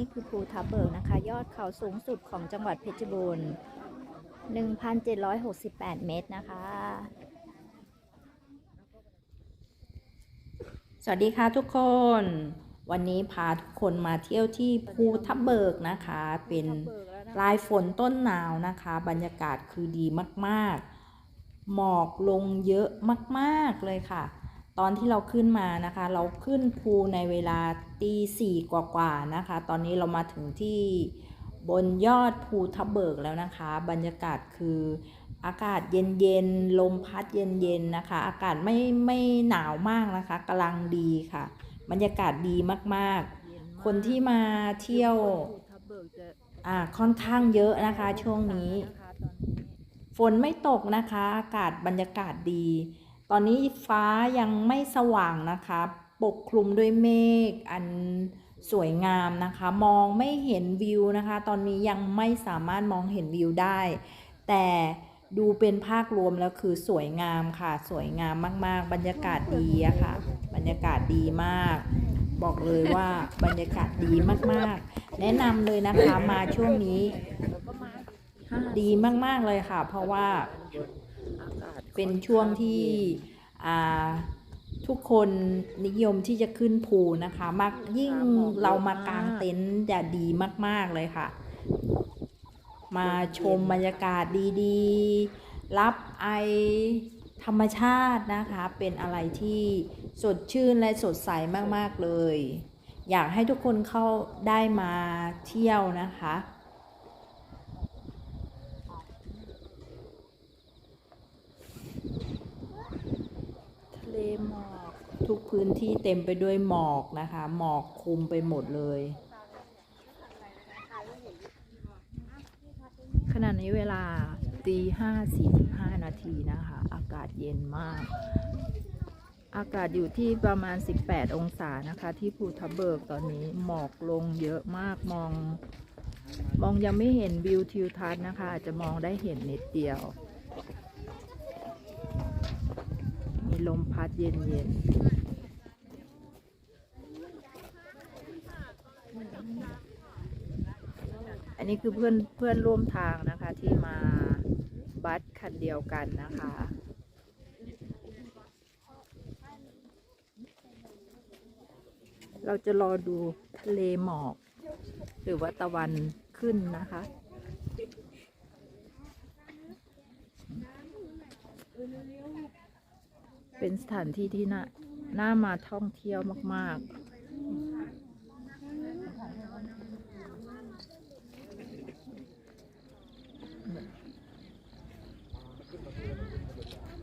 นี่คือภูทับเบิกนะคะ ยอดเขาสูงสุดของจังหวัดเพชรบูรณ์ 1,768 เมตรนะคะ สวัสดีค่ะทุกคน วันนี้พาทุกคนมาเที่ยวที่ภูทับเบิกนะคะ เป็นปลายฝนต้นหนาวนะคะ บรรยากาศคือดีมาก ๆ หมอกลงเยอะมาก ๆ เลยค่ะ ตอนที่เราขึ้นมานะคะ เราขึ้นภูในเวลาตีสี่กว่าๆนะคะ ตอนนี้เรามาถึงที่บนยอดภูทับเบิกแล้วนะคะ บรรยากาศคืออากาศเย็นๆลมพัดเย็นๆนะคะ อากาศไม่ไม่หนาวมากนะคะกำลังดีค่ะ บรรยากาศดีมากๆ คนที่มาเที่ยวอ่าค่อนข้างเยอะนะคะช่วงนี้ ฝนไม่ตกนะคะ อากาศบรรยากาศดี ตอนนี้ฟ้ายังไม่สว่างนะคะ ปกคลุมด้วยเมฆอันสวยงามนะคะ มองไม่เห็นวิวนะคะ ตอนนี้ยังไม่สามารถมองเห็นวิวได้ แต่ดูเป็นภาพรวมแล้วคือสวยงามค่ะ สวยงามมาก ๆ บรรยากาศดีอะค่ะ บรรยากาศดีมาก บอกเลยว่าบรรยากาศดีมากๆ แนะนำเลยนะคะมาช่วงนี้ ดีมาก ๆ เลยค่ะ เพราะว่า เป็นช่วงที่ทุกคนนิยมที่จะขึ้นภูนะคะมากยิ่งเรามากางเต็นท์จะดีมาก ๆ เลยค่ะ มาชมบรรยากาศดีๆ รับไอธรรมชาตินะคะ เป็นอะไรที่สดชื่นและสดใสมาก ๆ เลย อยากให้ทุกคนเข้าได้มาเที่ยวนะคะ ทะเล หมอกทุกพื้นที่เต็มไปด้วยหมอกนะคะ หมอกคลุมไปหมดเลย ขณะนี้เวลาตีห้าสี่สิบห้านาทีนะคะ อากาศเย็นมาก อากาศอยู่ที่ประมาณ 18 องศานะคะ ที่ภูทับเบิกตอนนี้หมอกลงเยอะมากมอง มองยังไม่เห็นวิวทิวทัศน์นะคะ อาจจะมองได้เห็นนิดเดียว มีลมพัดเย็นๆอันนี้คือเพื่อนเพื่อนร่วมทางนะคะที่มาบัสคันเดียวกันนะคะเราจะรอดูทะเลหมอก หรือว่าตะวันขึ้นนะคะ เป็นสถานที่ที่น่าน่ามาท่องเที่ยวมาก ๆ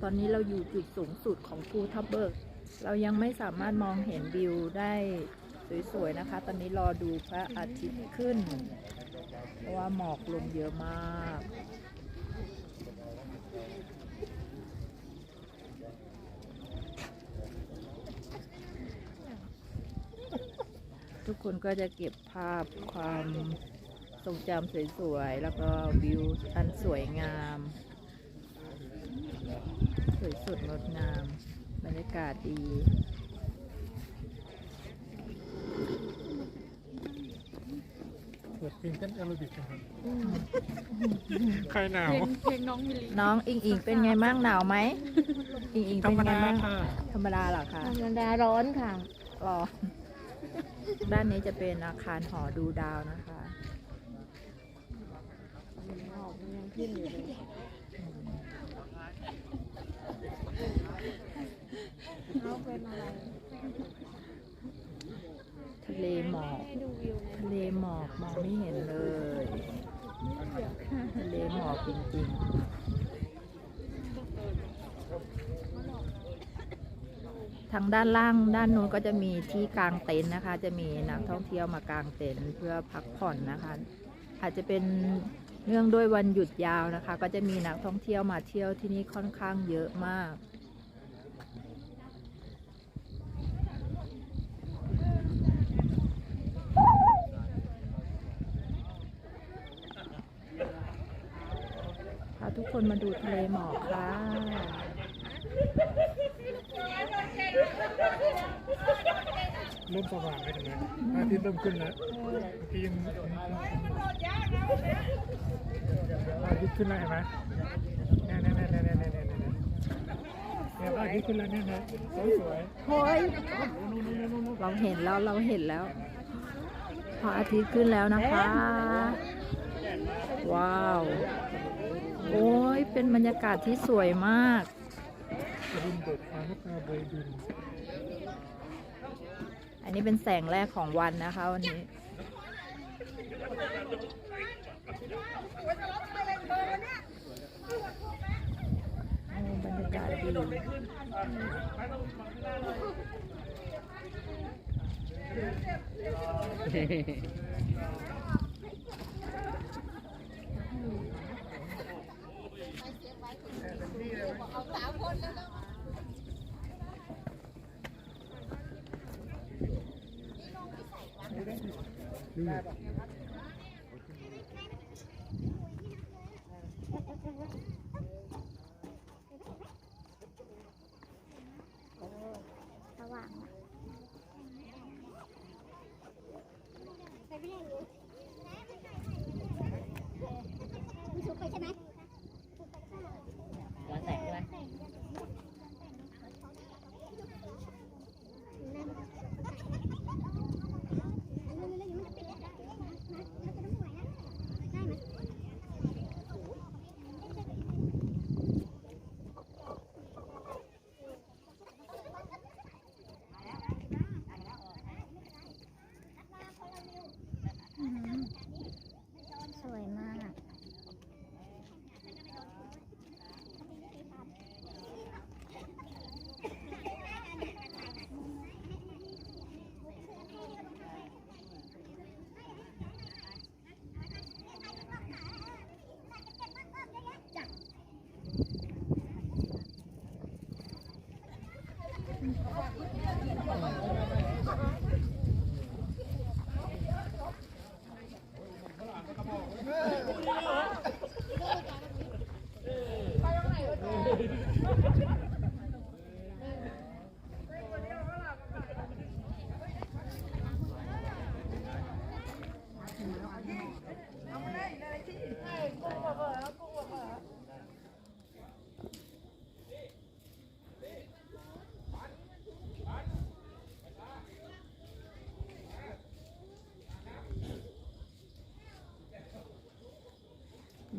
ตอนนี้เราอยู่จุดสูงสุดของภูทับเบิก เรายังไม่สามารถมองเห็นวิวได้สวย ๆ นะคะ ตอนนี้รอดูพระอาทิตย์ขึ้น เพราะว่าหมอกลงเยอะมาก ทุกคนก็จะเก็บภาพความทรงจำสวยๆ แล้วก็วิวอันสวยงาม สวยสดงดงาม บรรยากาศดีเปิดเพลงเต้นแอโรบิกกันครับใครหนาวน้องอิงอิงเป็นไงบ้างหนาวไหมอิงอิงธรเป็นรมไงดาบ้างค่ะธรรมดาเหรอคะธรรมดาร้อนค่ะรอ ด้านนี้จะเป็นอาคารหอดูดาวนะคะทะเลหมอกทะเลหมอกมองไม่เห็นเลย ทะเลหมอกจริงๆ ทางด้านล่างด้านนู้นก็จะมีที่กางเต็นท์นะคะ จะมีนักท่องเที่ยวมากางเต็นท์เพื่อพักผ่อนนะคะ อาจจะเป็นเนื่องด้วยวันหยุดยาวนะคะ ก็จะมีนักท่องเที่ยวมาเที่ยวที่นี่ค่อนข้างเยอะมากพาทุกคนมาดูทะเลหมอกค่ะ เริ่มสว่างแล้วเห็นไหมพระอาทิตย์เริ่มขึ้นแล้วเมื่อกี้ยังพระอาทิตย์ขึ้นแล้วเห็นไหมเนี่ยเนี่ยเนี่ยเนี่ยเนี่ยเนี่ยเนี่ยเนี่ยพระอาทิตย์ขึ้นแล้วเนี่ยนะสวยสวยโอ้ยเราเห็นแล้วเราเห็นแล้วพระอาทิตย์ขึ้นแล้วนะคะ ว้าว โอ้ยเป็นบรรยากาศที่สวยมากบินเบิกฟ้านกกาเบยบิน อันนี้เป็นแสงแรกของวันนะคะวันนี้โอ้บรรยากาศดีสว่ สว่างนะ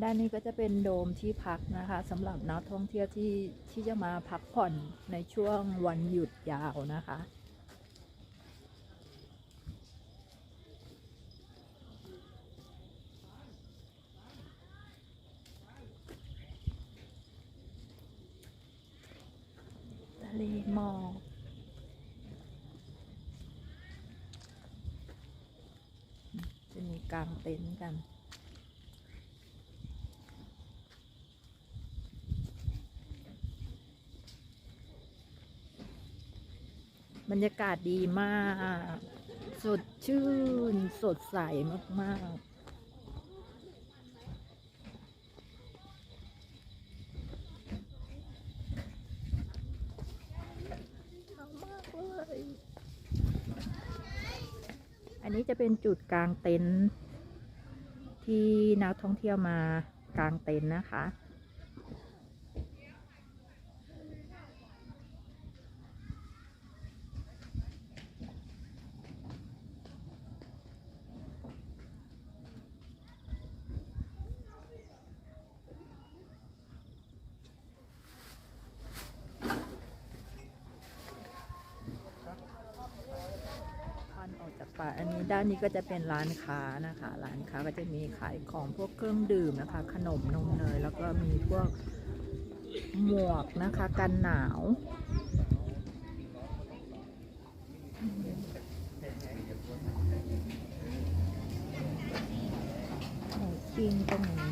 ด้านนี้ก็จะเป็นโดมที่พักนะคะสำหรับนักท่องเที่ยวที่ที่จะมาพักผ่อนในช่วงวันหยุดยาวนะคะ ทะเลหมอกจะมีกางเต็นท์กัน บรรยากาศดีมาก สดชื่น สดใสมากมากอันนี้จะเป็นจุดกลางเต็นท์ที่นักท่องเที่ยวมากลางเต็นท์นะคะ พั ป อันนี้ด้านนี้ก็จะเป็นร้านค้านะคะ ร้านค้าก็จะมีขายของพวกเครื่องดื่มนะคะ ขนมนมเนยแล้วก็มีพวกหมวกนะคะกันหนาวกินตรงนี้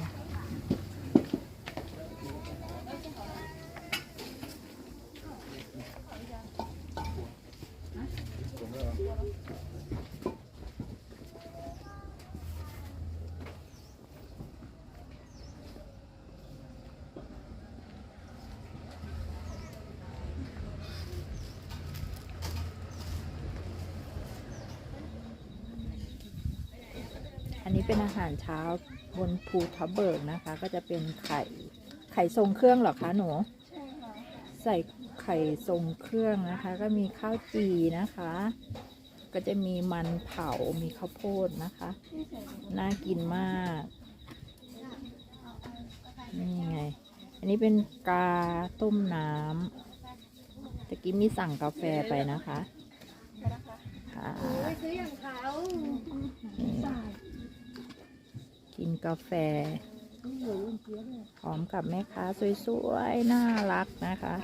อันนี้เป็นอาหารเช้าบนภูทับเบิกนะคะ ก็จะเป็นไข่ไข่ทรงเครื่องหรอคะหนูใส่ไข่ทรงเครื่องนะคะ ก็มีข้าวจีนะคะ ก็จะมีมันเผา มีข้าวโพดนะคะ น่ากินมากนี่ไง อันนี้เป็นกาต้มน้ำตะกี้มีสั่งกาแฟไปนะคะค่ะนี่ กินกาแฟ พร้อมกับแม่ค้าสวยๆ น่ารักนะคะ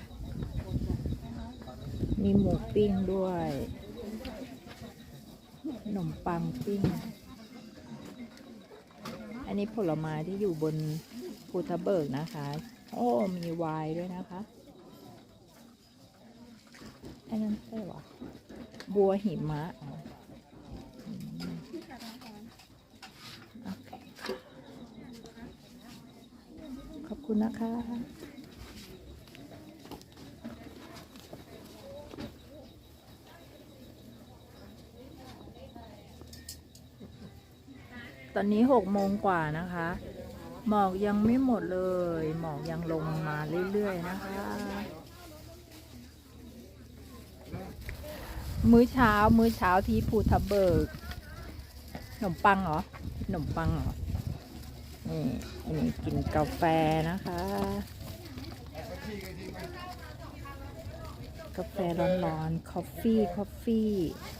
มีหมูปิ้งด้วยขนมปังปิ้ง อันนี้ผลไม้ที่อยู่บนภูทับเบิกนะคะ โอ้มีไวน์ด้วยนะคะอันนั้นใช่หรอบัวหิมะอ๋ออืมโอเค ขอบคุณนะคะตอนนี้หกโมงกว่านะคะ หมอกยังไม่หมดเลย หมอกยังลงมาเรื่อยๆนะคะ มื้อเช้า มื้อเช้าที่ภูทับเบิกขนมปังเหรอขนมปังเหรอ นี่อันนี้กินกาแฟนะคะ กาแฟร้อนๆคอฟฟี่คอฟฟี่ค